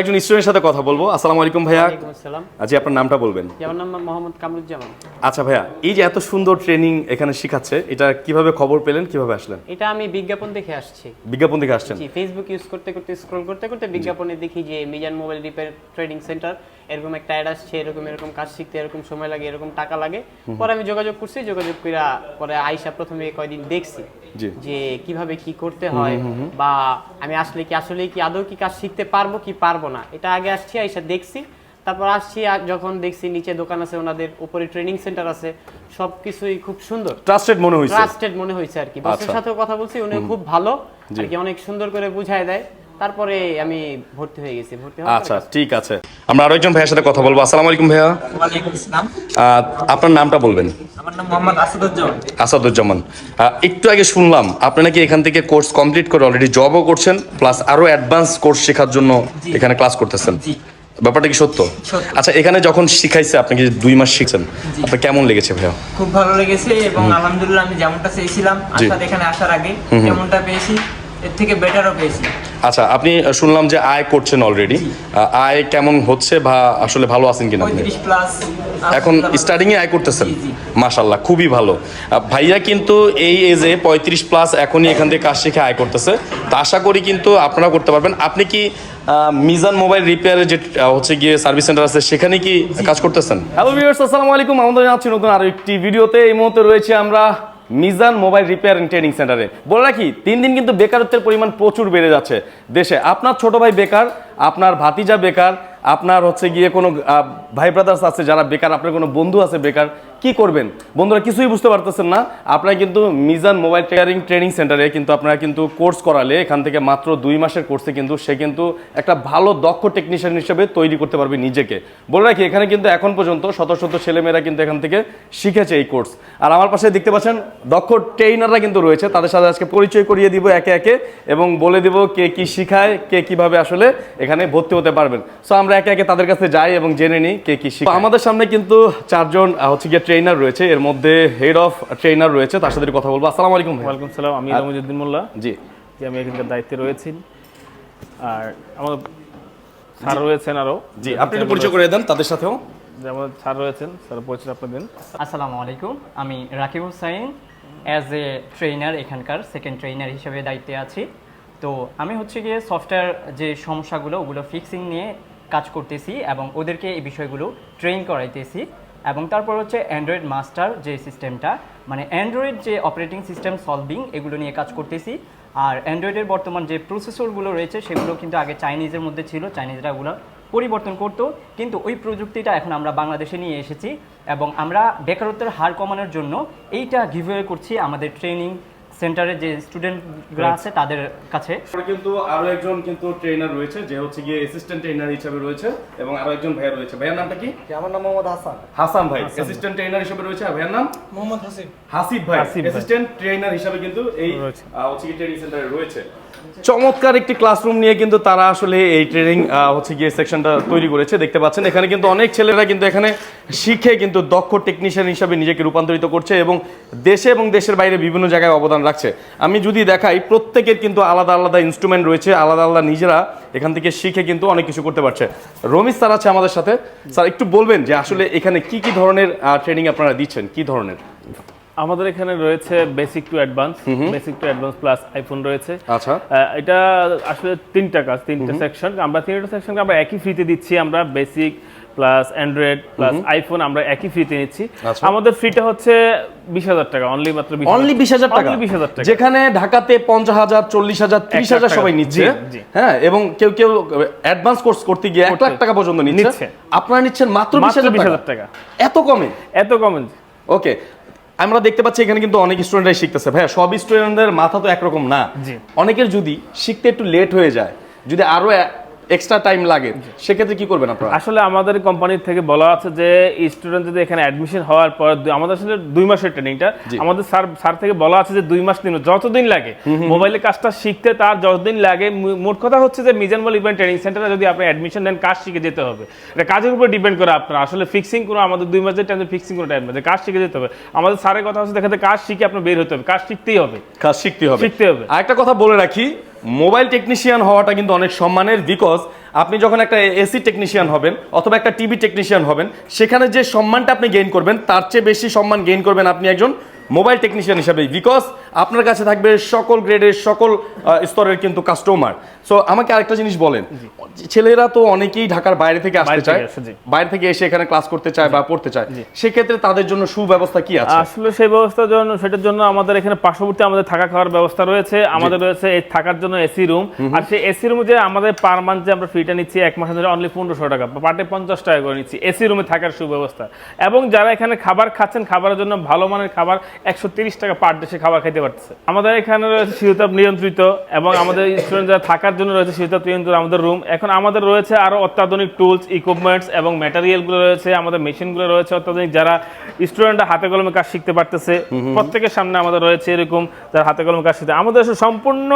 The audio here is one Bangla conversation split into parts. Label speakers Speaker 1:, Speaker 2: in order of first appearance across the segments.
Speaker 1: একজন স্টুডেন্টের সাথে কথা বলব। আসসালামু আলাইকুম ভাইয়া। জি আপনার নামটা বলবেন।
Speaker 2: আমার নাম মোহাম্মদ কামরুজ্জামান।
Speaker 1: আচ্ছা ভাইয়া এই যে এত সুন্দর ট্রেনিং এখানে শিখাচ্ছে এটা কীভাবে খবর পেলেন কীভাবে আসলেন?
Speaker 2: এটা আমি বিজ্ঞাপন দেখে আসছি।
Speaker 1: বিজ্ঞাপন থেকে আসছেন?
Speaker 2: জি ফেসবুক ইউজ করতে করতে স্ক্রল করতে করতে বিজ্ঞাপনে দেখি যে Mizan mobile repair training centre এরকম একটা অ্যাড আসছে এরকম এরকম কাজ শিখতে এরকম সময় লাগে এরকম টাকা লাগে। পরে আমি যোগাযোগ করছি যোগাযোগ করে পরে আইসা প্রথমে কয়দিন দেখছি যে কীভাবে কি করতে হয় বা আমি আসলে কি আসলে কি আদৌ কি কাজ শিখতে পারব কি পারব না। এটা আগে আসছি এসে দেখছি। তারপর আসছি যখন দেখছি নিচে দোকান আছে ওনাদের উপরে ট্রেনিং সেন্টার আছে সবকিছুই খুব সুন্দর।
Speaker 1: ট্রাস্টেড মনে হয়েছে
Speaker 2: ট্রাস্টেড মনে হয়েছে আর কি। বসের
Speaker 1: সাথে
Speaker 2: সাথেও কথা বলছি উনি খুব ভালো। আর কি অনেক সুন্দর করে বুঝায় দেয়। তারপরে আমি ভর্তি হয়ে গেছি ভর্তি
Speaker 1: আচ্ছা ঠিক আছে। আমরা আরও একজন ভাইয়ের সাথে কথা বলব। আসসালামু আলাইকুম ভাইয়া।
Speaker 3: ওয়ালাইকুম আসসালাম।
Speaker 1: আপনার নামটা বলবেন?
Speaker 3: আমার নাম মোহাম্মদ আসাদুজ্জামান।
Speaker 1: আসাদুজ্জামান। একটু আগে শুনলাম আপনি নাকি এখান থেকে কোর্স কমপ্লিট করে অলরেডি জবও করছেন প্লাস আরও অ্যাডভান্স কোর্স শেখার জন্য এখানে ক্লাস করতেছেন। ব্যাপারটা কি সত্য?
Speaker 3: সত্য।
Speaker 1: আচ্ছা এখানে যখন শিখাইছে আপনি কি দুই মাস শিখছেন? আপনার কেমন লেগেছে ভাইয়া?
Speaker 3: খুব ভালো লেগেছে এবং আলহামদুলিল্লাহ আমি যেমনটা চেয়েছিলাম। আসার এখানে আসার আগে যেমনটা পেয়েছি এর থেকে বেটারও পেয়েছি।
Speaker 1: আচ্ছা আপনি শুনলাম যে আয় করছেন অলরেডি আয় কেমন হচ্ছে বা আসলে ভালো আছেন কিনা
Speaker 3: প্লাস
Speaker 1: এখন স্টার্টিং এ আয় করতেছেন। মাশাল্লাহ খুবই ভালো। ভাইয়া কিন্তু এই এজে পঁয়ত্রিশ প্লাস এখনই এখান থেকে কাজ শিখে আয় করতেছে। তা আশা করি কিন্তু আপনারা করতে পারবেন। আপনি কি মিজান মোবাইল রিপেয়ারের যে হচ্ছে গিয়ে সার্ভিস সেন্টার আছে সেখানে কি কাজ করতেছেন? হ্যালো ভিউয়ার্স আসসালামু আলাইকুম। আমাদের জানাচ্ছি নতুন আরও একটি ভিডিওতে এই মুহূর্তে রয়েছে আমরা Mizan mobile repair and training সেন্টারে। বলে রাখি, তিন দিন কিন্তু বেকারত্বের পরিমাণ প্রচুর বেড়ে যাচ্ছে দেশে। আপনার ছোট ভাই বেকার, আপনার ভাতিজা বেকার, আপনার হচ্ছে গিয়ে কোনো ভাই ব্রাদার্স আছে যারা বেকার, আপনার কোনো বন্ধু আছে বেকার কি করবেন? বন্ধুরা, কিছুই বুঝতে পারতেছেন না। আপনারা কিন্তু মিজান মোবাইল ট্রেয়ারিং ট্রেনিং সেন্টারে কিন্তু আপনারা কিন্তু কোর্স করালে এখান থেকে মাত্র দুই মাসের কোর্সে কিন্তু সে কিন্তু একটা ভালো দক্ষ টেকনিশিয়ান হিসেবে তৈরি করতে পারবে নিজেকে। বলে রাখি, এখানে কিন্তু এখন পর্যন্ত শত শত ছেলেমেয়েরা কিন্তু এখান থেকে শিখেছে এই কোর্স। আর আমার পাশে দেখতে পাচ্ছেন, দক্ষ ট্রেইনাররা কিন্তু রয়েছে। তাদের সাথে আজকে পরিচয় করিয়ে দিব একে একে এবং বলে দিব কে কি শিখায়, কে কীভাবে আসলে এখানে ভর্তি হতে পারবেন। সো আমরা একে একে তাদের কাছে যাই এবং জেনে নিই কে কি শিখায়। আমাদের সামনে কিন্তু চারজন হচ্ছে গিয়ে ট্রেনার রয়েছে এর মধ্যে হেড অফ ট্রেনার রয়েছে তার সাথে কথা বলব। আসসালামু আলাইকুম ভাই।
Speaker 4: ওয়ালাইকুম সালাম আমি রমজুদ্দিন মোল্লা।
Speaker 1: জি।
Speaker 4: যে আমি এখানকার দায়িত্বে রয়েছি। আর আমার স্যার রয়েছেন আরও
Speaker 1: জি আপনি একটু পরিচয় করে দেন তাদের সাথেও।
Speaker 4: যে আমাদের স্যার রয়েছেন স্যার পরিচয় আপনার দিন।
Speaker 5: আসসালামু আলাইকুম আমি Rakib Hussain as a trainer এখানকার সেকেন্ড ট্রেনার হিসেবে দায়িত্বে আছি। তো আমি হচ্ছে গিয়ে সফটওয়্যার যে সমস্যাগুলো ওগুলো ফিক্সিং নিয়ে কাজ করতেছি এবং ওদেরকে এই বিষয়গুলো ট্রেন করাইতেছি। এবং তারপর হচ্ছে অ্যান্ড্রয়েড মাস্টার যে সিস্টেমটা মানে অ্যান্ড্রয়েড যে অপারেটিং সিস্টেম সলভিং এগুলো নিয়ে কাজ করতেছি। আর অ্যান্ড্রয়েডের বর্তমান যে প্রসেসরগুলো রয়েছে, সেগুলো কিন্তু আগে চাইনিজের মধ্যে ছিল চাইনিজরা ওগুলো পরিবর্তন করতো। কিন্তু ওই প্রযুক্তিটা এখন আমরা বাংলাদেশে নিয়ে এসেছি এবং আমরা বেকারত্বের হার কমানোর জন্য এইটা গিভওয়ে করছি আমাদের ট্রেনিং সেন্টারে যে স্টুডেন্টরা আছে তাদের কাছে।
Speaker 1: কিন্তু আরও একজন কিন্তু ট্রেনার রয়েছে যে হচ্ছে গিয়ে অ্যাসিস্ট্যান্ট ট্রেনার হিসেবে রয়েছে এবং আরও একজন ভাইয়া রয়েছে। ভাইয়ার নামটা কি?
Speaker 6: আমার নাম মোহাম্মদ হাসান।
Speaker 1: হাসান ভাই অ্যাসিস্ট্যান্ট ট্রেনার হিসেবে রয়েছে। আর ভাইয়ার নাম?
Speaker 6: মোহাম্মদ হাসিব।
Speaker 1: হাসিব ভাই অ্যাসিস্ট্যান্ট ট্রেনার হিসেবে কিন্তু এই হচ্ছে কি ট্রেনিং সেন্টারে রয়েছে। চমৎকার একটি ক্লাসরুম নিয়ে কিন্তু তারা আসলে এই ট্রেনিং হচ্ছে গিয়ে সেকশনটা তৈরি করেছে। দেখতে পাচ্ছেন এখানে কিন্তু অনেক ছেলেরা কিন্তু এখানে শিখে কিন্তু দক্ষ টেকনিশিয়ান হিসাবে নিজেকে রূপান্তরিত করছে এবং দেশে এবং দেশের বাইরে বিভিন্ন জায়গায় অবদান রাখছে আমি যদি দেখাই প্রত্যেকের কিন্তু আলাদা আলাদা ইনস্ট্রুমেন্ট রয়েছে আলাদা আলাদা নিজেরা এখান থেকে শিখে কিন্তু অনেক কিছু করতে পারছে। রমিজ স্যার আছে আমাদের সাথে। স্যার একটু বলবেন যে আসলে এখানে কি কি ধরনের ট্রেনিং আপনারা দিচ্ছেন? কি ধরনের?
Speaker 4: আমাদের এখানে রয়েছে basic to advance basic to advance plus iPhone রয়েছে।
Speaker 1: আচ্ছা।
Speaker 4: এটা আসলে তিনটা কাজ তিনটা সেকশন আমরা তিনটা সেকশনকে আমরা একই ফ্রিতে দিচ্ছি আমরা basic plus Android plus iPhone আমরা একই ফ্রিতে নিচ্ছি।
Speaker 1: আচ্ছা।
Speaker 4: আমাদের ফ্রিটা হচ্ছে বিশ হাজার টাকা অনলি মাত্র
Speaker 1: অনলি বিশ হাজার টাকা।
Speaker 4: Only 20,000 টাকা।
Speaker 1: যেখানে ঢাকাতে পঞ্চাশ হাজার চল্লিশ হাজার ত্রিশ হাজার সবাই নিচ্ছে। হ্যাঁ এবং কেউ কেউ অ্যাডভান্স কোর্স করতে গিয়ে এক লাখ টাকা পর্যন্ত নিচ্ছে। আপনারা নিচ্ছেন মাত্র বিশ হাজার
Speaker 4: বিশ
Speaker 1: টাকা
Speaker 4: হাজার টাকা।
Speaker 1: এত কমে?
Speaker 4: এত কমে
Speaker 1: ওকে আমরা দেখতে পাচ্ছি এখানে কিন্তু অনেক স্টুডেন্টরাই শিখতেছে। ভাইয়া সব স্টুডেন্টদের মাথা তো একরকম না। অনেকের যদি শিখতে একটু লেট হয়ে যায় যদি আরও এক্সট্রা টাইম লাগে। সেক্ষেত্রে কি করবেন আপনারা?
Speaker 4: আসলে আমাদের কোম্পানির থেকে বলা আছে যে স্টুডেন্ট যদি এখানে অ্যাডমিশন হওয়ার পর আমাদের আসলে দুই মাসের ট্রেনিংটা আমাদের স্যার স্যার থেকে বলা আছে যে দুই মাস দিন যতদিন লাগে। মোবাইলে কাজটা শিখতে তার যতদিন লাগে মোট কথা হচ্ছে যে মিজানবল ইভেন্ট ট্রেনিং সেন্টারে যদি আপনি অ্যাডমিশন নেন কাজ শিখে যেতে হবে। এটা কাজের উপর ডিপেন্ড করে আপনার। আসলে ফিক্সিং কোনো আমাদের দুই মাসের টাইমে ফিক্সিং কোনো টাইম আছে কাজ শিখে যেতে হবে। আমাদের স্যারের কথা হচ্ছে দেখাতে কাজ শিখে আপনার বের হতে হবে কাজ শিখতেই হবে।
Speaker 1: কাজ শিখতে হবে।
Speaker 4: শিখতে হবে।
Speaker 1: আরেকটা কথা বলে রাখি মোবাইল টেকনিশিয়ান হওয়াটা কিন্তু অনেক সম্মানের বিকজ আপনি যখন একটা এসি টেকনিশিয়ান হবেন অথবা একটা টিভি টেকনিশিয়ান হবেন, সেখানে যে সম্মানটা আপনি গেইন করবেন, তার চেয়ে বেশি সম্মান গেইন করবেন আপনি একজন মোবাইল টেকনিশিয়ান হিসাবে বিকজ আপনার কাছে থাকবে সকল গ্রেডের সকল স্তরের কিন্তু কাস্টমার সো আমাকে আরেকটা জিনিস বলেন। ছেলেরা তো অনেকেই ঢাকার বাইরে থেকে আসতে চায়। বাইরে থেকে এসে এখানে ক্লাস করতে চায় বা পড়তে চায়। সেক্ষেত্রে তাদের জন্য সুব্যবস্থা কি আছে?
Speaker 4: আসলে সেই ব্যবস্থার জন্য সেটার জন্য আমাদের এখানে পার্শ্ববর্তী আমাদের থাকা খাওয়ার ব্যবস্থা রয়েছে। আমাদের রয়েছে এই থাকার জন্য এসি রুম। আর সেই এসি রুমে যে আমাদের পার মান্থ যে আমরা ফিটা নিচ্ছি এক মাসের ধরে অনলি পনেরোশো টাকা। পার ডে পঞ্চাশ টাকা করে নিচ্ছি। এসি রুমে থাকার সুব্যবস্থা। এবং যারা এখানে খাবার খাচ্ছেন খাবারের জন্য ভালো মানের খাবার একশো তিরিশ টাকা পার ডে খাবার খেতে পারতেছে। আমাদের এখানে রয়েছে শীততাপ নিয়ন্ত্রিত এবং আমাদের স্টুডেন্ট যারা থাকার জন্য রয়েছে শীততাপ নিয়ন্ত্রিত আমাদের রুম এখন আমাদের রয়েছে আরও অত্যাধুনিক টুলস ইকুইপমেন্টস এবং ম্যাটেরিয়ালগুলো রয়েছে আমাদের মেশিনগুলো রয়েছে। অত্যাধুনিক যারা স্টুডেন্টরা হাতে কলমে কাজ শিখতে পারতেছে প্রত্যেকের সামনে আমাদের রয়েছে এরকম যারা হাতে কলমে কাজ শিখতে আমাদের সম্পূর্ণ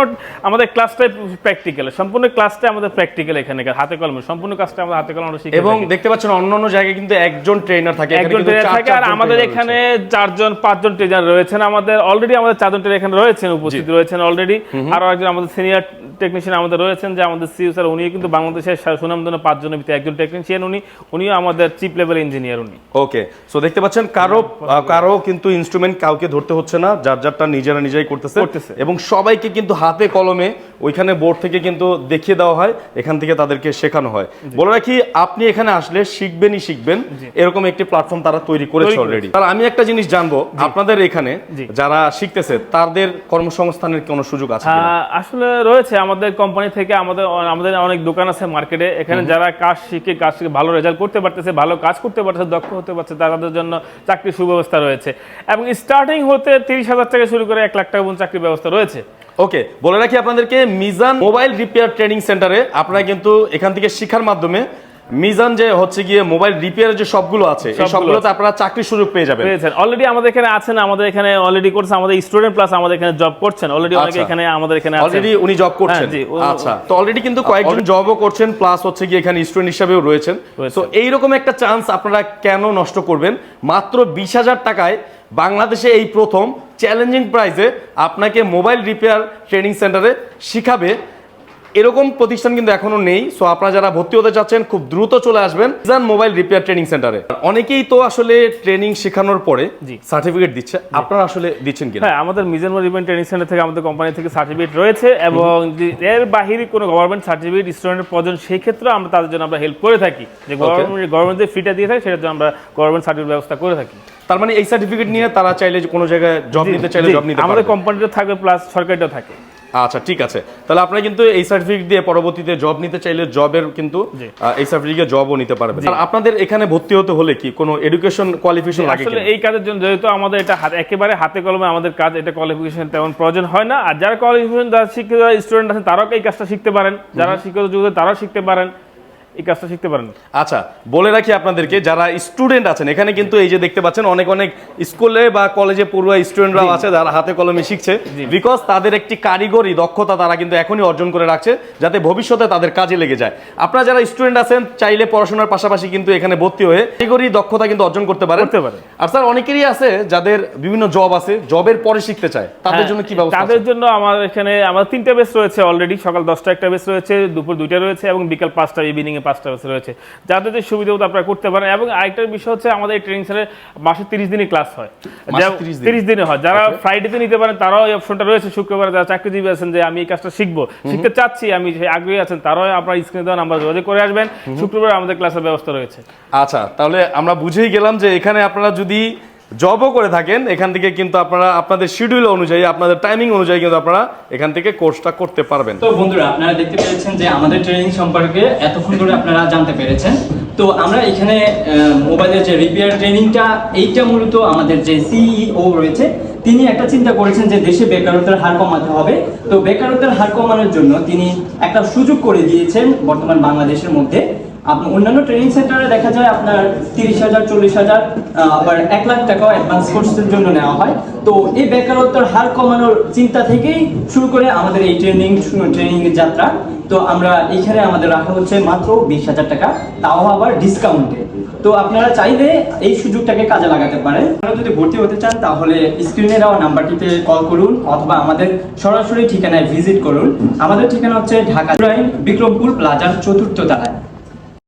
Speaker 4: আমাদের ক্লাসটাই প্র্যাকটিক্যাল সম্পূর্ণ ক্লাসটা আমাদের প্র্যাকটিক্যাল এখানে হাতে কলমে। সম্পূর্ণ কাজটা আমাদের হাতে কলমে শিখে
Speaker 1: এবং দেখতে পাচ্ছেন অন্য অন্য জায়গায় কিন্তু একজন ট্রেনার থাকে
Speaker 4: একজন ট্রেনার থাকে আর আমাদের এখানে চারজন পাঁচজন ট্রেনার রয়েছেন। আমাদের অলরেডি আমাদের চারজন ট্রেনার এখানে রয়েছেন উপস্থিত রয়েছেন অলরেডি আরও একজন আমাদের সিনিয়র টেকনিশিয়ান আমাদের রয়েছেন যে আমাদের সিইও স্যার উনি কিন্তু বাংলাদেশের সুনামধন্য পাঁচজনের ভিতরে একজন টেকনিশিয়ান উনি উনিও আমাদের চিপ লেভেল ইঞ্জিনিয়ার উনি।
Speaker 1: ওকে সো দেখতে পাচ্ছেন কারও কারও কিন্তু ইনস্ট্রুমেন্ট কাউকে ধরতে হচ্ছে না যার যারটা নিজেরা নিজেই করতেছে।
Speaker 4: করতেছে।
Speaker 1: এবং সবাইকে কিন্তু হাতে কলমে ওইখানে বোর্ড থেকে কিন্তু দেখিয়ে দেওয়া হয় এখান থেকে তাদেরকে শেখানো হয়। বলে রাখি আপনি এখানে আসলে শিখবেনই শিখবেন এরকম একটি প্ল্যাটফর্ম তারা তৈরি করেছে অলরেডি আর আমি একটা জিনিস জানব আপনাদের এখানে যারা শিখতেছে তাদের কর্মসংস্থানের কোনো সুযোগ আছে
Speaker 4: আসলে রয়েছে আমাদের কোম্পানি থেকে আমাদের আমাদের অনেক দোকান আছে মার্কেটে এখানে যারা কাজ শিখে কাজ শিখে ভালো রেজাল্ট করতে পারতেছে ভালো কাজ করতে পারতেছে দক্ষ হতে পারছে তাদের জন্য চাকরির সুব্যবস্থা রয়েছে। এবং স্টার্টিং হতে তিরিশ হাজার থেকে শুরু করে এক লাখ টাকা পর্যন্ত চাকরির ব্যবস্থা রয়েছে।
Speaker 1: ওকে বলে রাখি আপনাদেরকে মিজান মোবাইল রিপেয়ার ট্রেনিং সেন্টারে আপনারা কিন্তু এখান থেকে শিখার মাধ্যমে মিজান যে হচ্ছে গিয়ে মোবাইল রিপেয়ার যে সবগুলো আছে এই সবগুলোতে আপনারা চাকরির সুযোগ পেয়ে যাবেন।
Speaker 4: পেয়েছেন অলরেডি আমাদের এখানে আছেন আমাদের এখানে অলরেডি করছে আমাদের স্টুডেন্ট প্লাস আমাদের এখানে জব করছেন। অলরেডি অনেকে
Speaker 1: আচ্ছা।
Speaker 4: এখানে আমাদের এখানে আছেন।
Speaker 1: অলরেডি উনি জব করছেন।
Speaker 4: হ্যাঁ, জি,
Speaker 1: আচ্ছা। তো অলরেডি কিন্তু কয়েকজন জবও করছেন প্লাস হচ্ছে গিয়ে এখানে স্টুডেন্ট হিসেবেও রয়েছেন।
Speaker 4: রয়েছেন।
Speaker 1: তো এইরকম একটা চান্স আপনারা কেন নষ্ট করবেন? মাত্র বিশ হাজার টাকায় বাংলাদেশে এই প্রথম চ্যালেঞ্জিং প্রাইসে আপনাকে মোবাইল রিপেয়ার ট্রেনিং সেন্টারে শিখাবে। এরকম প্রতিষ্ঠান কিন্তু এখনও নেই। সো আপনারা যারা ভর্তি হতে চাচ্ছেন খুব দ্রুত চলে আসবেন মিজান মোবাইল রিপেয়ার ট্রেনিং সেন্টারে অনেকেই তো আসলে ট্রেনিং শেখানোর পরে। সার্টিফিকেট দিচ্ছে। আপনারা আসলে দিচ্ছেন কিনা?
Speaker 4: হ্যাঁ আমাদের মিজান ইভেন্ট ট্রেনিং সেন্টার থেকে আমাদের কোম্পানি থেকে সার্টিফিকেট রয়েছে এবং এর বাহিরে কোনো গভর্নমেন্ট সার্টিফিকেট স্টুডেন্টের প্রয়োজন সেই ক্ষেত্রে আমরা তাদের জন্য আমরা হেল্প করে থাকি। যে গভর্নমেন্ট গভর্নমেন্ট যে ফিটা দিয়ে থাকে সেটার জন্য আমরা গভর্নমেন্ট সার্টিফিকেট ব্যবস্থা করে থাকি।
Speaker 1: তার মানে এই সার্টিফিকেট নিয়ে তারা চাইলে যে কোনো জায়গায় জব নিতে চাইলে জব নিতে
Speaker 4: আমাদের কোম্পানিটা থাকবে প্লাস সরকারিটাও থাকে।
Speaker 1: আচ্ছা ঠিক আছে। তাহলে আপনারা কিন্তু এই সার্টিফিকেট দিয়ে পরবর্তীতে জব নিতে চাইলে জবের কিন্তু এই সার্টিফিকেট জবও নিতে পারবেন। আর আপনাদের এখানে ভর্তি হতে হলে কি কোনো এডুকেশন কোয়ালিফিকেশন লাগে
Speaker 4: আসলে এই কাজের জন্য যেহেতু আমাদের এটা একেবারে হাতে কলমে আমাদের কাজ এটা কোয়ালিফিকেশন তেমন প্রয়োজন হয় না। আর যারা কোয়ালিফিকেশন যারা শিক্ষিত স্টুডেন্ট আছেন তারাও এই কাজটা শিখতে পারেন। যারা শিক্ষিত যুগে তারাও শিখতে পারেন। এই কাজটা শিখতে পারেন।
Speaker 1: আচ্ছা বলে রাখি আপনাদেরকে যারা স্টুডেন্ট আছেন এখানে কিন্তু এই যে দেখতে পাচ্ছেন অনেক অনেক স্কুলে বা কলেজে পড়ুয়া স্টুডেন্টরাও আছে যারা হাতে কলমে শিখছে। বিকজ তাদের একটি কারিগরি দক্ষতা তারা কিন্তু এখনই অর্জন করে রাখছে যাতে ভবিষ্যতে তাদের কাজে লেগে যায়। আপনারা যারা স্টুডেন্ট আছেন চাইলে পড়াশোনার পাশাপাশি কিন্তু এখানে ভর্তি হয়ে কারিগরি দক্ষতা কিন্তু অর্জন করতে পারে
Speaker 4: করতে পারেন।
Speaker 1: আর স্যার অনেকেরই আছে যাদের বিভিন্ন জব আছে জবের পরে শিখতে চায়। তাদের জন্য কি ব্যবস্থা
Speaker 4: হ্যাঁ, তাদের জন্য আমার এখানে আমার তিনটা বেস রয়েছে অলরেডি সকাল দশটা একটা বেস রয়েছে দুপুর দুইটা রয়েছে এবং বিকাল পাঁচটা ইভিনিং এ পাঁচটা বেস রয়েছে। যাদের যে সুবিধা আপনারা করতে পারেন এবং আরেকটা বিষয় হচ্ছে আমাদের এই ট্রেনিং সেন্টারে মাসে তিরিশ দিনই ক্লাস হয়।
Speaker 1: মাসে
Speaker 4: যা-
Speaker 1: 30 দিন?
Speaker 4: তিরিশ দিনে হয়। যারা ফ্রাইডেতে নিতে পারেন তারাও এই অপশনটা রয়েছে। শুক্রবার যারা চাকরিজীবী আছেন যে আমি এই কাজটা শিখব শিখতে চাচ্ছি আমি আগ্রহী আছেন তারাও আপনার স্ক্রিনে দেওয়া নাম্বার যোগাযোগ করে আসবেন। শুক্রবার আমাদের ক্লাসের ব্যবস্থা রয়েছে।
Speaker 1: আচ্ছা তাহলে আমরা বুঝেই গেলাম যে এখানে আপনারা যদি জবও করে থাকেন, এখান থেকে কিন্তু আপনারা, আপনাদের শিডিউল অনুযায়ী, আপনাদের টাইমিং অনুযায়ী কিন্তু আপনারা এখান থেকে কোর্সটা করতে পারবেন।
Speaker 5: তো বন্ধুরা, আপনারা দেখতে পেরেছেন যে আমাদের ট্রেনিং সম্পর্কে এতক্ষণ ধরে আপনারা জানতে পেরেছেন। তো আমরা এখানে মোবাইলের যে রিপেয়ার ট্রেনিংটা এইটা মূলত আমাদের যে সিইও রয়েছে, তিনি একটা চিন্তা করেছেন যে দেশে বেকারত্বের হার কমাতে হবে। তো বেকারত্বের হার কমানোর জন্য তিনি একটা সুযোগ করে দিয়েছেন বর্তমান বাংলাদেশের মধ্যে। অন্যান্য ট্রেনিং সেন্টারে দেখা যায় আপনার তিরিশ হাজার, চল্লিশ হাজার আবার এক লাখ টাকাও অ্যাডভান্স কোর্সের জন্য নেওয়া হয়। তো এই বেকারত্বের হার কমানোর চিন্তা থেকেই শুরু করে আমাদের এই ট্রেনিং ট্রেনিং যাত্রা। তো আমরা এখানে আমাদের রাখা হচ্ছে মাত্র বিশ হাজার টাকা, তাও আবার ডিসকাউন্টে তো আপনারা চাইলে এই সুযোগটাকে কাজে লাগাতে পারেন। আপনারা যদি ভর্তি হতে চান, তাহলে স্ক্রিনে দেওয়া নাম্বারটিতে কল করুন অথবা আমাদের সরাসরি ঠিকানায় ভিজিট করুন। আমাদের ঠিকানা হচ্ছে ঢাকা, বিক্রমপুর প্লাজার চতুর্থ তলায়।